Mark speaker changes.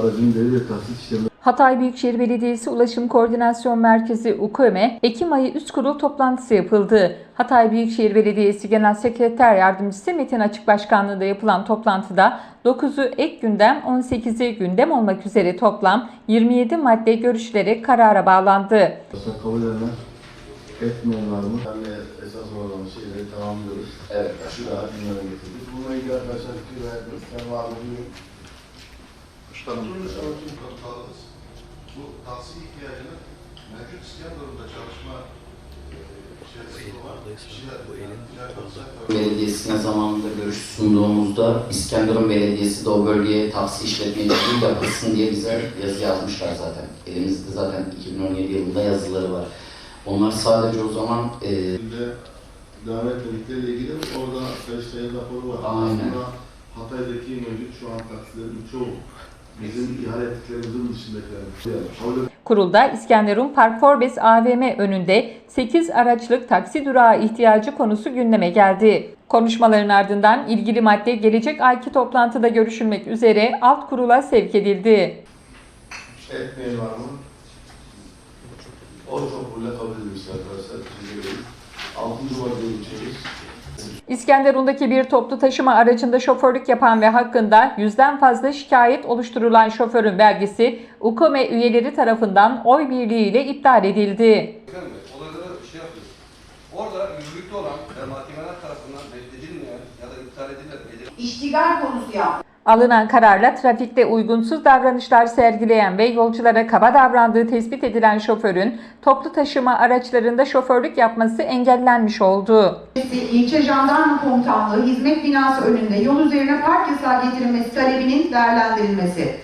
Speaker 1: aracın ve tahsis işlemi
Speaker 2: Hatay Büyükşehir Belediyesi Ulaşım Koordinasyon Merkezi UKOME, Ekim ayı üst kurul toplantısı yapıldı. Hatay Büyükşehir Belediyesi Genel Sekreter Yardımcısı Metin Açık Başkanlığı'nda yapılan toplantıda 9'u ek gündem, 18'i gündem olmak üzere toplam 27 madde görüşülerek karara bağlandı.
Speaker 1: kabul edilen etmeyen var mı? Yani esas olan şeyleri tamamlıyoruz.
Speaker 3: Evet.
Speaker 1: Şu daha gündeme getirdik. Bununla ilgili arkadaşlar fikir verdiniz. Sen var mı?
Speaker 4: Şartlarını savunduğum kanıtlarınız bu tahsil ihtiyacını mevcut İskenderun'da çalışma e,
Speaker 3: Belediyesi'ne zamanında görüş sunduğumuzda İskenderun Belediyesi de o bölgeye tahsis işletmeciliği yapılsın diye bize yazı yazmışlar zaten. Elimizde zaten 2017 yılında yazıları var. Onlar sadece o zaman e,
Speaker 1: devam etmedikleriyle ilgili orada Sayıştay'ın raporu var.
Speaker 3: Aynen.
Speaker 1: Aslında Hatay'daki mevcut şu an taksilerin çoğu bizim ihale ettiklerimizin dışındakiler. Yani kabul
Speaker 2: Kurulda İskenderun Park Forbes AVM önünde 8 araçlık taksi durağı ihtiyacı konusu gündeme geldi. Konuşmaların ardından ilgili madde gelecek ayki toplantıda görüşülmek üzere alt kurula sevk edildi.
Speaker 1: etmeyen var mı? O çok kabul edilmiş arkadaşlar. Altıncı maddeye geçiyoruz.
Speaker 2: İskenderun'daki bir toplu taşıma aracında şoförlük yapan ve hakkında yüzden fazla şikayet oluşturulan şoförün belgesi UKOME üyeleri tarafından oy birliğiyle iptal edildi.
Speaker 5: Şey yapıyoruz. Orada yürürlükte olan ve mahkemeler tarafından reddedilmeyen ya da iptal edilen edilmeyen
Speaker 6: iştigal konusu yaptı.
Speaker 2: Alınan kararla trafikte uygunsuz davranışlar sergileyen ve yolculara kaba davrandığı tespit edilen şoförün toplu taşıma araçlarında şoförlük yapması engellenmiş oldu.
Speaker 6: İlçe Jandarma Komutanlığı hizmet binası önünde yol üzerine park yasağı getirilmesi talebinin değerlendirilmesi.